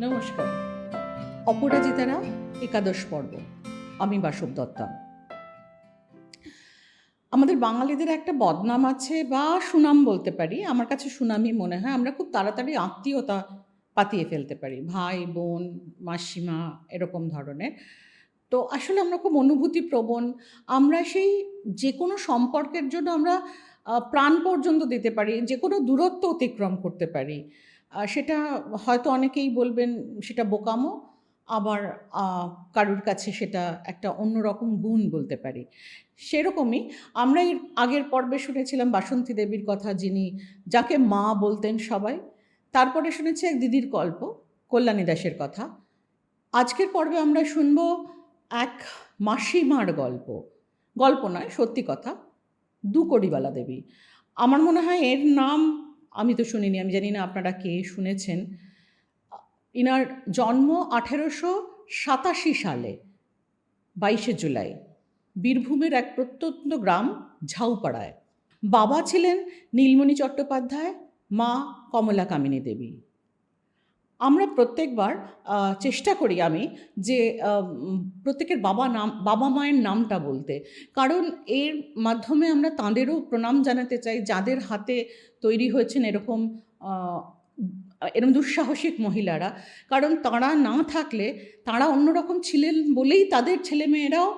নমস্কার। অপরাজিতারা একাদশ পর্ব। আমি বাসব দত্তা। আমাদের বাঙালিদের একটা বদনাম আছে বা সুনাম বলতে পারি। আমার কাছে সুনামই মনে হয়। আমরা খুব তাড়াতাড়ি আত্মীয়তা পাতিয়ে ফেলতে পারি। ভাই, বোন, মাসিমা, এরকম ধরনের। তো আসলে আমরা খুব অনুভূতি প্রবণ আমরা সেই যে কোনো সম্পর্কের জন্য আমরা প্রাণ পর্যন্ত দিতে পারি। যে কোনো দূরত্ব অতিক্রম করতে পারি। সেটা হয়তো অনেকেই বলবেন সেটা বোকামো, আবার কারুর কাছে সেটা একটা অন্যরকম গুণ বলতে পারি। সেরকমই আমরা এর আগের পর্বে শুনেছিলাম বাসন্তী দেবীর কথা, যিনি যাকে মা বলতেন সবাই। তারপরে শুনেছি এক দিদির গল্প, কল্যাণী দাসের কথা। আজকের পর্বে আমরা শুনব এক মাসিমার গল্প। গল্প নয়, সত্যি কথা। দুকড়িবালা দেবী। আমার মনে হয় এর নাম আমি তো শুনিনি, আমি জানি না আপনারা কে শুনেছেন। ইনার জন্ম আঠেরোশো সাতাশি সালে, বাইশে জুলাই, বীরভূমের এক প্রত্যন্ত গ্রাম ঝাউপাড়ায়। বাবা ছিলেন নীলমণি চট্টোপাধ্যায়, মা কমলা কামিনী দেবী। আমরা প্রত্যেকবার চেষ্টা করি আমি যে প্রত্যেকের বাবা নাম, বাবা মায়ের নামটা বলতে। কারণ এর মাধ্যমে আমরা তাঁদেরও প্রণাম জানাতে চাই, যাদের হাতে তৈরি হয়েছেন এরকম এরকম দুঃসাহসিক মহিলারা। কারণ তারা না থাকলে তারা অন্যরকম ছিলেন বলেই তাদের ছেলেমেয়েরাও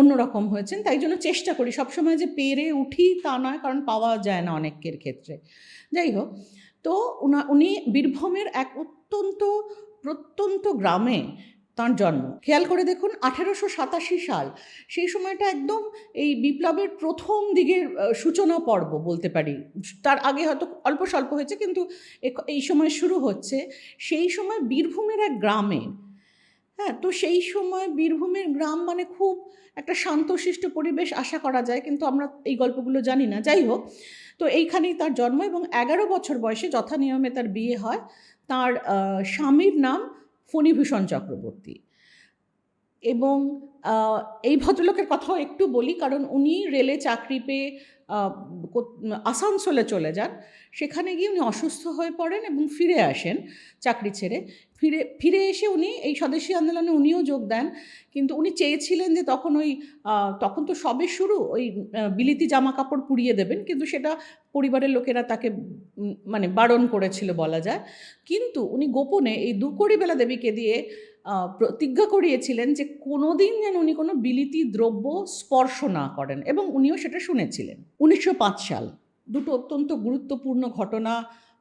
অন্যরকম হয়েছেন। তাই জন্য চেষ্টা করি। সবসময় যে পেরে উঠি তা নয়, কারণ পাওয়া যায় না অনেকের ক্ষেত্রে। যাই হোক তো উনা বীরভূমের এক অত্যন্ত প্রত্যন্ত গ্রামে তাঁর জন্ম। খেয়াল করে দেখুন, আঠেরোশো সাতাশি সাল। সেই সময়টা একদম এই বিপ্লবের প্রথম দিকের সূচনা পর্ব বলতে পারি। তার আগে হয়তো অল্প স্বল্প হয়েছে, কিন্তু এই সময় শুরু হচ্ছে। সেই সময় বীরভূমের এক গ্রামে হ্যাঁ তো সেই সময় বীরভূমের গ্রাম মানে খুব একটা শান্তশিষ্ট পরিবেশ আশা করা যায়, কিন্তু আমরা এই গল্পগুলো জানি না। যাই হোক, তো এইখানেই তার জন্ম এবং এগারো বছর বয়সে যথা নিয়মে তার বিয়ে হয়। তার স্বামীর নাম ফণীভূষণ চক্রবর্তী। এবং এই ভদ্রলোকের কথাও একটু বলি, কারণ উনি রেলে চাকরি পেয়ে আসানসোলে চলে যান। সেখানে গিয়ে উনি অসুস্থ হয়ে পড়েন এবং ফিরে আসেন চাকরি ছেড়ে। ফিরে ফিরে এসে উনি, এই স্বদেশী আন্দোলনে উনিও যোগ দেন। কিন্তু উনি চেয়েছিলেন যে তখন ওই তখন তো সবে শুরু, ওই বিলিতি জামা কাপড় পুড়িয়ে দেবেন। কিন্তু সেটা পরিবারের লোকেরা তাকে মানে বারণ করেছিল বলা যায়। কিন্তু উনি গোপনে এই দুকড়িবেলা দেবীকে দিয়ে প্রতিজ্ঞা করিয়েছিলেন যে কোনো দিন যেন উনি কোনো বিলিতি দ্রব্য স্পর্শ না করেন। এবং উনিও সেটা শুনেছিলেন। উনিশশো পাঁচ সাল। দুটো অত্যন্ত গুরুত্বপূর্ণ ঘটনা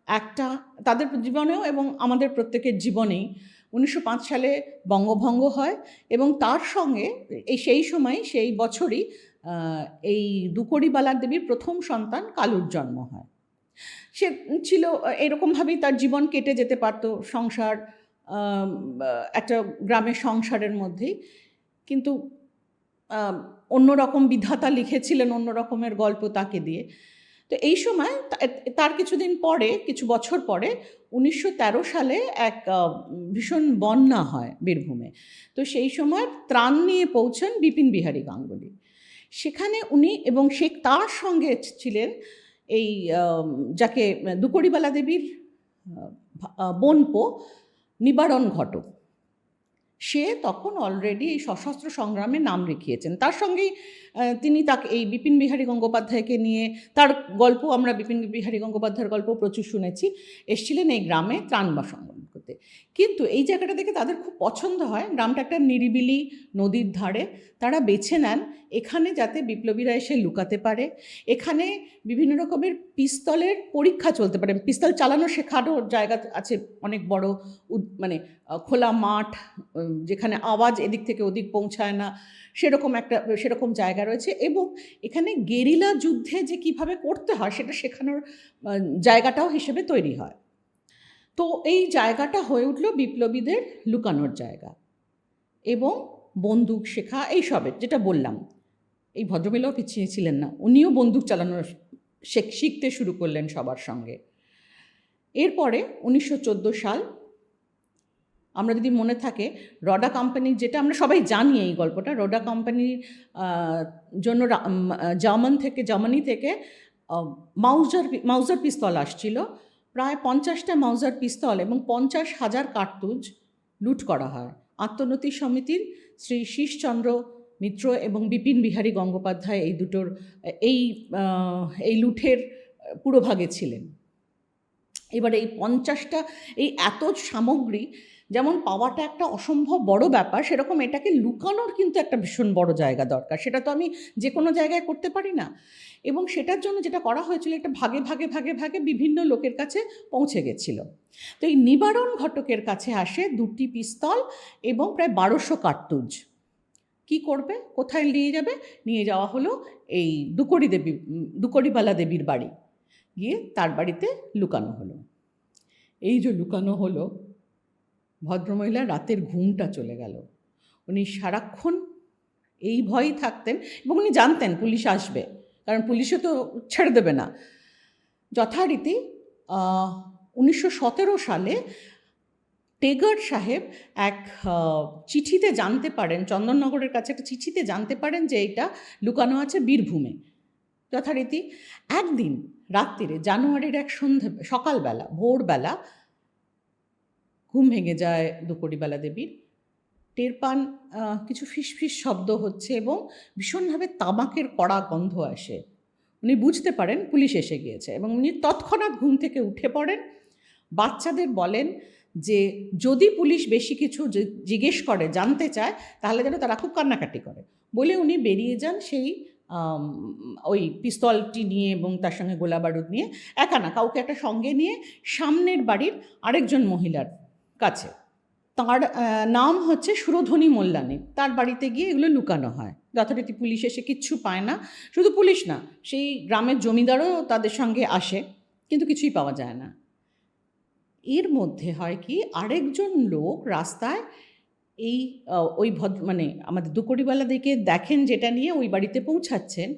একটা তাদের জীবনেও এবং আমাদের প্রত্যেকের জীবনেই উনিশশো পাঁচ সালে বঙ্গভঙ্গ হয় এবং তার সঙ্গে এই সেই সময়, সেই বছরই এই দুকড়িবালার দেবীর প্রথম সন্তান কালুর জন্ম হয়। সে ছিল, এরকমভাবেই তার জীবন কেটে যেতে পারতো সংসার একটা গ্রামের সংসারের মধ্যেই। কিন্তু অন্যরকম বিধাতা লিখেছিলেন অন্য রকমের গল্প তাকে দিয়ে। তো এই সময় তার কিছুদিন পরে, কিছু বছর পরে উনিশশো তেরো সালে এক ভীষণ বন্যা হয় বীরভূমে। তো সেই সময় ত্রাণ নিয়ে পৌঁছান বিপিন বিহারী গাঙ্গুলি। সেখানে উনি এবং সে তার সঙ্গে ছিলেন এই যাকে দুকড়িবালা দেবীর বোনপো নিবারণ ঘটক। সে তখন অলরেডি এই সশস্ত্র সংগ্রামে নাম লিখিয়েছেন তার সঙ্গেই তিনি তাকে এই বিপিন বিহারী গঙ্গোপাধ্যায়কে নিয়ে, তার গল্প আমরা বিপিন বিহারী গঙ্গোপাধ্যায়ের গল্প প্রচুর শুনেছি। এসছিলেন এই গ্রামে ত্রাণ বা করতে। কিন্তু এই জায়গাটা দেখে তাদের খুব পছন্দ হয়। গ্রামটা একটা নিরিবিলি নদীর ধারে। তারা বেছে নেন এখানে যাতে বিপ্লবীরা এসে লুকাতে পারে। এখানে বিভিন্ন রকমের পিস্তলের পরীক্ষা চলতে পারে। পিস্তল চালানো শেখানোর জায়গা আছে অনেক বড় মানে খোলা মাঠ যেখানে আওয়াজ এদিক থেকে ওদিক পৌঁছায় না। সেরকম একটা, সেরকম জায়গা রয়েছে এবং এখানে গেরিলা যুদ্ধে যে কীভাবে করতে হয় সেটা শেখানোর জায়গাটাও হিসেবে তৈরি হয়। তো এই জায়গাটা হয়ে উঠল বিপ্লবীদের লুকানোর জায়গা। এবং বন্দুক শেখা এইসবের যেটা বললাম, এই ভদ্রমহিলাও পিছিয়ে ছিলেন না, উনিও বন্দুক চালানো শেখ, শিখতে শুরু করলেন সবার সঙ্গে। এরপরে উনিশশো চোদ্দ সাল, আমরা যদি মনে থাকে, রডা কোম্পানির যেটা আমরা সবাই জানি এই গল্পটা, রডা কোম্পানির জন্য জার্মান থেকে, জার্মানি থেকে মাউজার মাউজার পিস্তল আসছিল। প্রায় পঞ্চাশটা মাউজার পিস্তল এবং পঞ্চাশ হাজার কার্তুজ লুট করা হয়। আত্মনতি সমিতির শ্রী শীষচন্দ্র মিত্র এবং বিপিন বিহারী গঙ্গোপাধ্যায় এই দুটোর, এই এই লুঠের পুরোভাগে ছিলেন। এবার এই পঞ্চাশটা, এই এত সামগ্রী যেমন পাওয়াটা একটা অসম্ভব বড় ব্যাপার, সেরকম এটাকে লুকানোর কিন্তু একটা ভীষণ বড় জায়গা দরকার। সেটা তো আমি যে কোনো জায়গায় করতে পারি না। এবং সেটার জন্য যেটা করা হয়েছিল, এটা ভাগে ভাগে ভাগে ভাগে বিভিন্ন লোকের কাছে পৌঁছে গেছিল। তো এই নিবারণ ঘটকের কাছে আসে দুটি পিস্তল এবং প্রায় বারোশো কার্তুজ। কি করবে? কোথায় নিয়ে যাবে? নিয়ে যাওয়া হলো এই দুকড়ি দেবী, দুকড়িবালা দেবীর বাড়ি। গিয়ে তার বাড়িতে লুকানো হলো। এই যে লুকানো হলো ভদ্রমহিলা রাতের ঘুমটা চলে গেল। উনি সারাক্ষণ এই ভয়েই থাকতেন এবং উনি জানতেন পুলিশ আসবে, কারণ পুলিশও তো ছেড়ে দেবে না। যথারীতি উনিশশো সতেরো সালে টেগার সাহেব এক চিঠিতে জানতে পারেন, চন্দননগরের কাছে একটা চিঠিতে জানতে পারেন যে এটা লুকানো আছে বীরভূমে। যথারীতি, একদিন রাত্রিরে, জানুয়ারির এক সন্ধে, সকালবেলা, ভোরবেলা ঘুম ভেঙে যায় দুপুরিবেলা দেবীর। টের পান কিছু ফিসফিস শব্দ হচ্ছে এবং ভীষণভাবে তামাকের কড়া গন্ধ আসে। উনি বুঝতে পারেন পুলিশ এসে গিয়েছে এবং উনি তৎক্ষণাৎ ঘুম থেকে উঠে পড়েন। বাচ্চাদের বলেন যে, যদি পুলিশ বেশি কিছু জিজ্ঞেস করে, জানতে চায়, তাহলে যেন তারা খুব কান্নাকাটি করে। বলে উনি বেরিয়ে যান সেই ওই পিস্তলটি নিয়ে এবং তার সঙ্গে গোলা বারুদ নিয়ে। একা না, কাউকে একটা সঙ্গে নিয়ে সামনের বাড়ির আরেকজন মহিলার কাছে। তার নাম হচ্ছে সুরধনী মোল্লানি। তার বাড়িতে গিয়ে এগুলো লুকানো হয়। যথারীতি পুলিশ এসে কিচ্ছু পায় না। শুধু পুলিশ না, সেই গ্রামের জমিদারও তাদের সঙ্গে আসে, কিন্তু কিছুই পাওয়া যায় না। এর মধ্যে হয় কি, আরেকজন লোক রাস্তায় এই ওই ভদ্র মানে আমাদের দুকড়িওয়ালা দিকে দেখেন যেটা নিয়ে ওই বাড়িতে পৌঁছাচ্ছেন।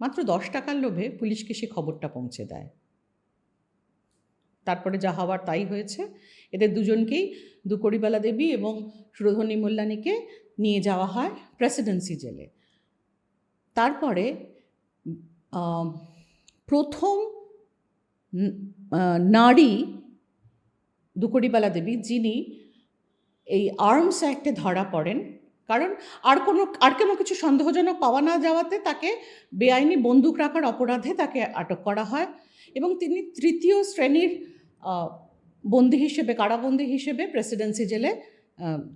মাত্র দশ টাকার লোভে পুলিশকে সে খবরটা পৌঁছে দেয়। তারপরে যা হওয়ার তাই হয়েছে। এদের দুজনকেই দুকড়িবালা দেবী এবং সুরধনী মোল্লানিকে নিয়ে যাওয়া হয় প্রেসিডেন্সি জেলে। তারপরে প্রথম নারী দুকড়িবালা দেবী যিনি এই আর্মস অ্যাক্টে ধরা পড়েন, কারণ আর কোনো আর কোনো কিছু সন্দেহজনক পাওয়া না যাওয়াতে তাকে বেআইনি বন্দুক রাখার অপরাধে তাকে আটক করা হয় এবং তিনি তৃতীয় শ্রেণির বন্দী হিসেবে, কারাবন্দী হিসেবে প্রেসিডেন্সি জেলে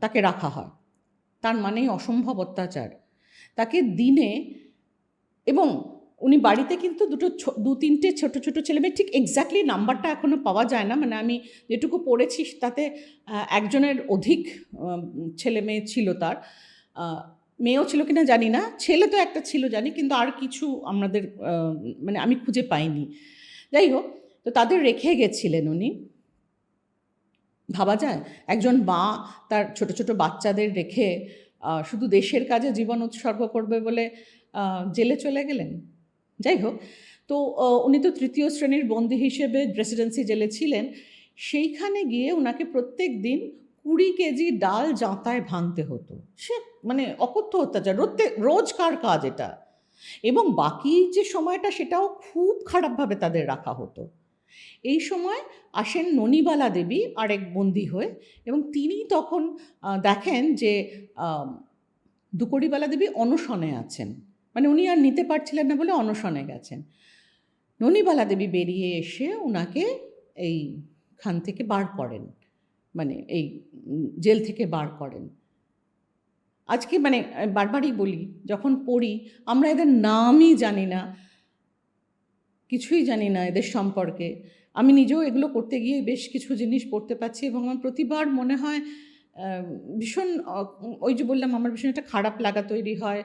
তাকে রাখা হয়। তার মানেই অসম্ভব অত্যাচার। তাকে দিনে এবং উনি বাড়িতে কিন্তু দুটো দু তিনটে ছোট ছোট ছেলে মেয়ে, ঠিক এক্স্যাক্টলি নাম্বারটা এখনও পাওয়া যায় না। মানে আমি যেটুকু পড়েছি, তাতে একজনের অধিক ছেলে মেয়ে ছিল তার। মেয়েও ছিল কিনা জানি না, ছেলে তো একটা ছিল জানি, কিন্তু আর কিছু আমাদের মানে আমি খুঁজে পাইনি। যাই হোক তো তাদের রেখে গেছিলেন উনি। ভাবা যায়? একজন মা তার ছোট ছোট বাচ্চাদের রেখে শুধু দেশের কাজে জীবন উৎসর্গ করবে বলে জেলে চলে গেলেন? যাই হোক, তো উনি তো তৃতীয় শ্রেণির বন্দি হিসেবে প্রেসিডেন্সি জেলে ছিলেন। সেইখানে গিয়ে ওনাকে প্রত্যেক দিন কুড়ি কেজি ডাল জাঁতায় ভাঙতে হতো। সে মানে অকথ্য অত্যাচার। রোজতে রোজকার কাজ এটা। এবং বাকি যে সময়টা সেটাও খুব খারাপভাবে তাদের রাখা হতো। এই সময় আসেন ননিবালা দেবী আরেক বন্দি হয়ে এবং তিনি তখন দেখেন যে আম, দুকড়িবালা দেবী অনশনে আছেন। মানে উনি আর নিতে পারছিলেন না বলে অনশনে গেছেন। ননিবালা দেবী বেরিয়ে এসে ওনাকে এই খান থেকে বার করেন। মানে এই জেল থেকে বার করেন। আজকে মানে বারবারই বলি যখন পড়ি আমরা এদের নামই জানি না। কিছুই জানি না এদের সম্পর্কে। আমি নিজেও এগুলো করতে গিয়ে বেশ কিছু জিনিস পড়তে পারছি এবং আমার প্রতিবার মনে হয় ভীষণ ওই যে বললাম আমার ভীষণ একটা খারাপ লাগা তৈরি হয়,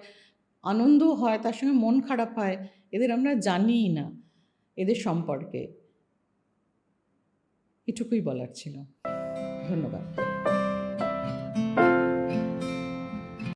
আনন্দও হয়, তার সঙ্গে মন খারাপ হয়, এদের আমরা জানিই না এদের সম্পর্কে। এটুকুই বলার ছিল। ধন্যবাদ।